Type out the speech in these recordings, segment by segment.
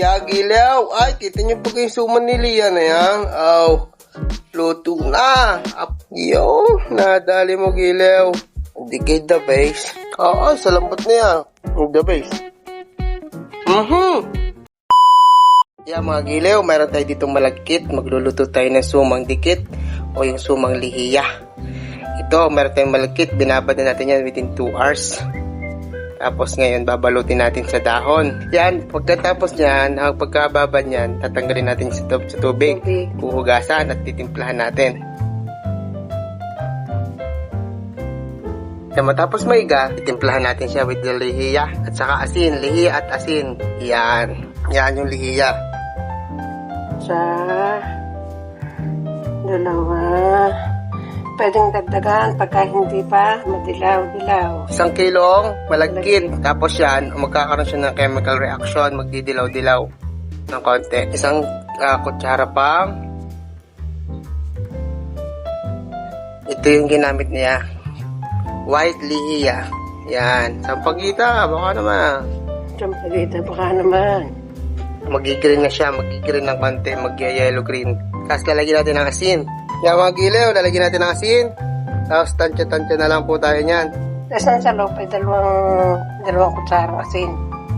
Yagilaw. Ay, kita niyo pa yung suman ni Lia na yan. Aw. Luto na. Up. Yo, nadali mo gilaw. Hindi kay the base. Oo, sa lambot na yan. The base. Mhm. Yeah, mga gilaw, mayroon tayo ditong malagkit. Magluluto tayo ng sumang dikit o yung sumang lihiya. Ito, meron tayong malagkit. Binabad na natin yan within 2 hours. Tapos ngayon, babalutin natin sa dahon. Yan, pagkatapos niyan, ang pagkababad niyan, tatanggalin natin sa, tub- sa tubig. Tubig. Huhugasan at titimplahan natin. Kaya matapos maiga, titimplahan natin siya with the lihiya at saka asin. Lihiya at asin. Yan. Yan yung lihiya. Sa dalawa. Pwedeng dagdagan pagka hindi pa madilaw-dilaw. Isang kilong malagkit. Tapos yan, magkakaroon siya ng chemical reaction. Magdidilaw-dilaw ng konti. Isang ah, kutsara pang. Ito yung ginamit niya. White lihiya. Yan. Sampagita, baka naman. Sampagita baka naman. Magigreen na siya. Magigreen ng konti. Mag-yellow green. Tapos lalagyan natin ng asin. Yan mga gilew, lalagyan natin ng asin. Tapos tansya-tansya na lang po tayo niyan. Isang salop ay dalawang, dalawang kutsara asin.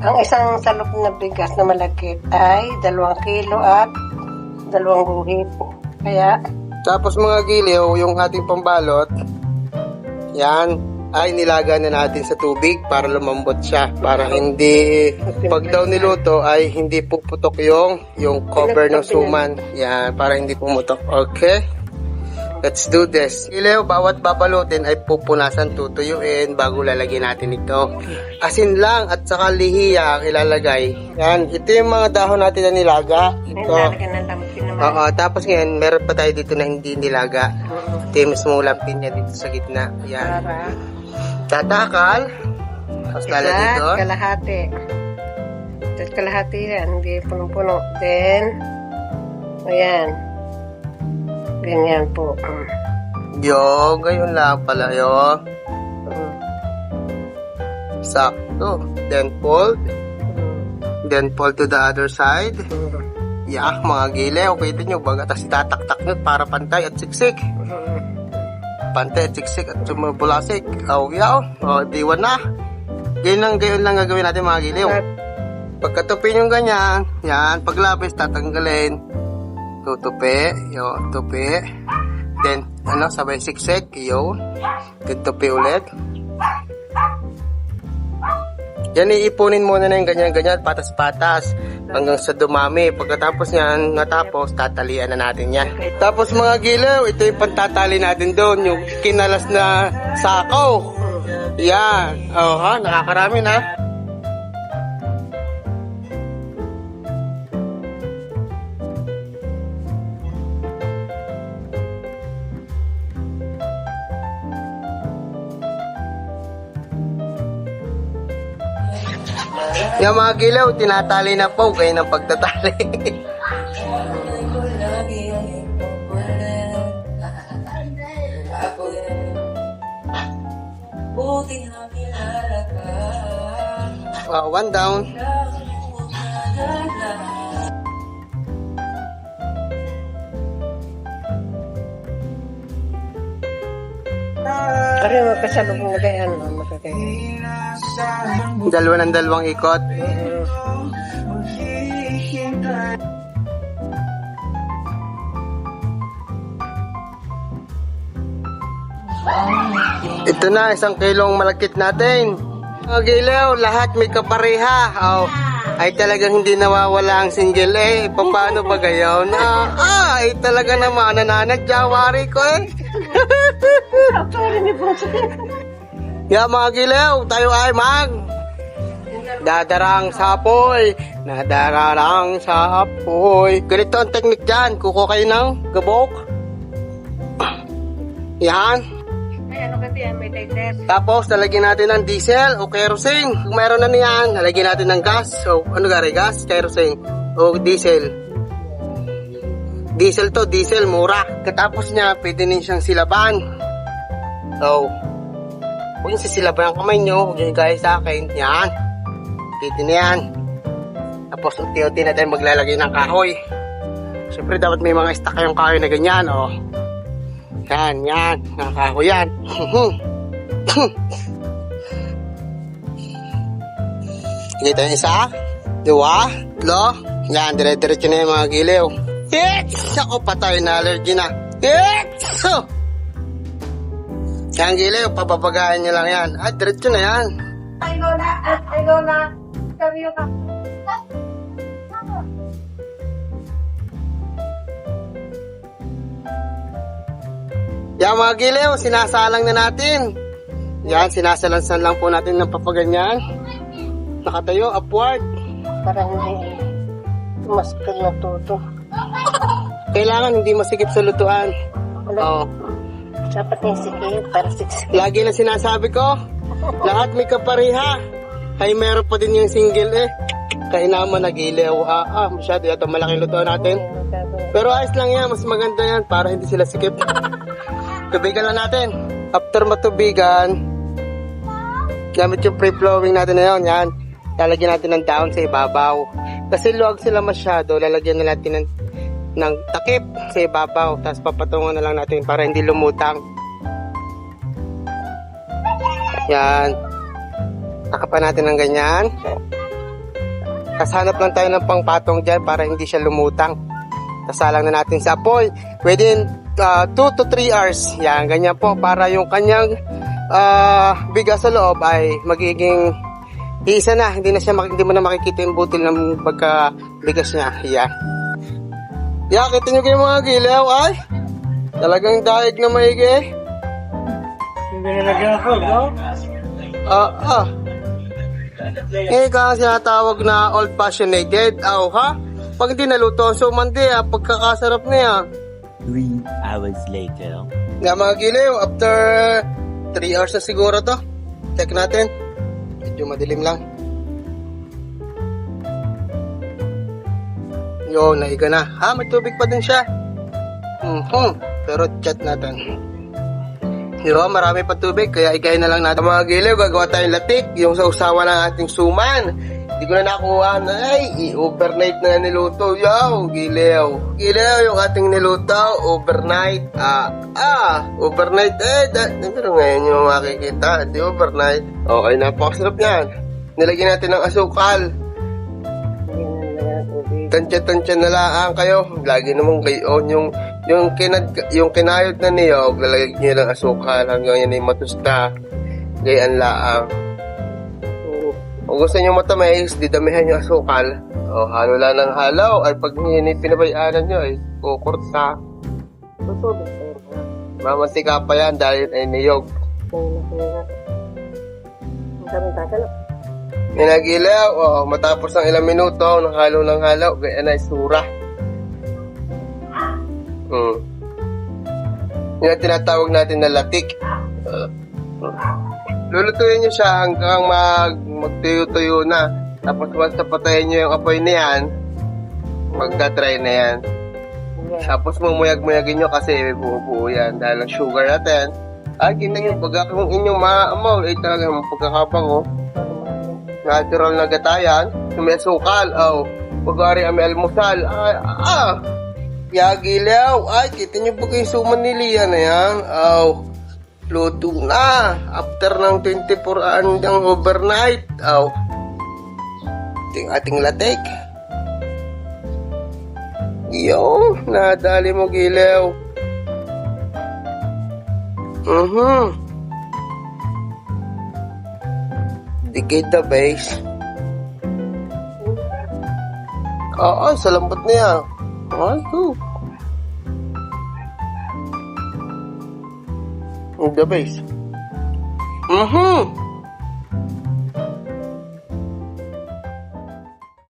Ang isang salop na bigas na malagkit ay dalawang kilo at dalawang guhit. Kaya, Tapos mga giliw, yung ating pambalot, yan, ay nilaga na natin sa tubig para lumambot siya. Para hindi, pag daw niluto ay hindi puputok yung, yung cover ng suman. Yan, para hindi pumutok. Okay? Let's do this. Giliw, bawat babalutin ay pupunasan, tutuyuin bago lalagyan natin ito. Asin lang at saka lihiya ang ilalagay. Yan, ito yung mga dahon natin na nilaga. Ito. Oo, tapos ngayon, meron pa tayo dito na hindi nilaga. Ito yung mismo lampin niya dito sa gitna. Yan. Tatakal. Tapos lala dito. Kalahati. Kalahati yan, hindi punong-puno. Then, ayan. Ganyan po. Mm. Yo, gayon lang pala yo. Mm. Sakto. Then fold. Then fold to the other side. Mm. Yak, mga gilew. Kita nyo, baga. Tapos itataktak nyo para pantay at siksik. Mm. Pantay at siksik at sumubulasik. Oh, yaw. Oh, diwan na. Gayon lang, gayon lang gagawin natin mga gilew. At Pagkatupin yung ganyan, yan, paglabis, tatanggalin. Tutupi, yo, tupi. Then, ano, sabay siksik, yo. Then, tupi ulit. Yan, iipunin muna na yung ganyan-ganyan, patas-patas, hanggang sa dumami. Pagkatapos yan, natapos, tatalian na natin yan. Tapos mga gilaw, ito yung pantatali natin doon, yung kinalas na sakaw. Yan. Oh, ha, nakakarami na. Yung mga gilaw, tinatali na po kayo ng pagtatali. Ah, one down. Pare, magkasalubong na ganyan. no? Magkakaya. Dalawa ng dalawang ikot. Ito na, isang kilong malakit natin. Mga gilaw, lahat may kapareha. Oh, ay talagang hindi nawawala ang single eh. Paano ba gayon? Ah, ay talaga naman nananag jawari ko eh. Ya mga gilaw, tayo ay mag Dadarang sa apoy, nadararang sa apoy. Ganito ang teknik dyan, kuko kayo ng gabok. Yan. Ay, ano kasi yan, may. Tapos, lalagyan natin ng diesel o kerosene. Kung meron na niyan, lalagyan natin ng gas. O, ano gari, gas, kerosene, o diesel. Diesel to, diesel, mura. Katapos niya, pwede din siyang silaban. So, huwag yung sisilaban ang kamay nyo, huwag yung sa akin. Yan. Pwede na yan. Tapos unti-unti na tayo maglalagay ng kahoy. Siyempre dapat may mga stock kayong kahoy na ganyan, oh. Yan, yan. Mga kahoy yan. Hindi tayo isa, dua, lo. Yan, dire-diretso na yung mga giliw. Hits! Ako, patay na allergy na. Hits! Oh! Yan, giliw, papapagayan nyo lang yan. Ah, diretso na yan. Ay, Lola! Ay, Lola! Sabi ka. Yan mga giliw, sinasalang na natin. Yan, sinasalansan lang po natin ng papaganyan. Nakatayo, upward. Para hindi masakit na tuto. Kailangan hindi masikip sa lutuan. Oo. Dapat yung sikip para siksik. Lagi na sinasabi ko, lahat may kapariha. Ay, meron pa din yung single eh. Kainaman nag-ilaw. Ah, ah, masyado yata malaking lutuan natin. Pero ayos lang yan, mas maganda yan para hindi sila sikip. Tubigan lang natin. After matubigan, gamit yung free-flowing natin na yun, yan. Lalagyan natin ng down sa ibabaw. Kasi luwag sila masyado, lalagyan na natin ng, ng takip sa ibabaw. Tapos papatungan na lang natin para hindi lumutang. Yan. Takapan natin ng ganyan. Tapos hanap lang tayo ng pangpatong dyan para hindi siya lumutang. Kasalang na natin sa apoy. Within 2 to 3 hours. Yan, ganyan po. Para yung kanyang ah, bigas sa loob ay magiging isa na. Hindi na siya, hindi mo na makikita yung butil ng pagka bigas niya. Yan. Yan, kita nyo kayo mga gilaw ay. Talagang daig na maigi. Hindi na nag-ako, no? Ah, ah. Eh, kasi tawag na old fashionated. Aw, ha? Pag hindi naluto, so mandi, ah, pagkakasarap niya. Three hours later. Nga mga giliw, after 3 hours na siguro to. Check natin. Medyo madilim lang. Yo, naiga na. Ha, may tubig pa din siya. Mhm. Pero chat natin. Ba, marami pa tubig, kaya igayin na lang natin. Mga giliw, gagawa tayong latik, yung sa usawa ng ating suman. Hindi ko na nakuha na, ay, i-overnight na niluto. Yo, giliw. Giliw, yung ating niluto, overnight. Ah, ah, overnight. Eh, da, pero ngayon yung makikita, di overnight. Okay, napakasarap yan. Nilagyan natin ng asukal. Tansya-tansya na lang kayo. Lagi namang gayon yung yung kinad yung kinayod na niyog, lalagyan niyo ng asukal hanggang yan ay matusta. Gayan laang. Kung gusto niyo matamis, didamihan niyo asukal. O, halo lang ng halaw. Ay, pag pinabayaanan niyo, ay kukurt sa na. mamantika pa yan dahil ay niyog. Na na. Ninagilaw, o, matapos ng ilang minuto, ng halo ng halaw, gayan ay sura. Hmm. Yan tinatawag natin na latik. Lulutuin nyo siya hanggang mag, magtuyo-tuyo na. Tapos once napatayin nyo yung apoy na yan, magka-try na yan. Tapos mumuyag-muyagin nyo kasi may buo-buo yan dahil ang sugar natin. Ay, ginang yung pagka kung inyong maamaw, ay talaga yung pagkakapang oh. Natural na gatayan. Yung may sukal, oh. Pagkari ang may almusal, ay, ah! Yagilaw, ay, kita niyo po kayo suman ni Lia na yan. Oh, luto na. After ng 24 hanggang overnight. Oh, ito yung ating latek. Yo, nadali mo gilaw. Mhm. Dikit the base. Oo, sa lambot niya. Ay, oh. The base. Mhm.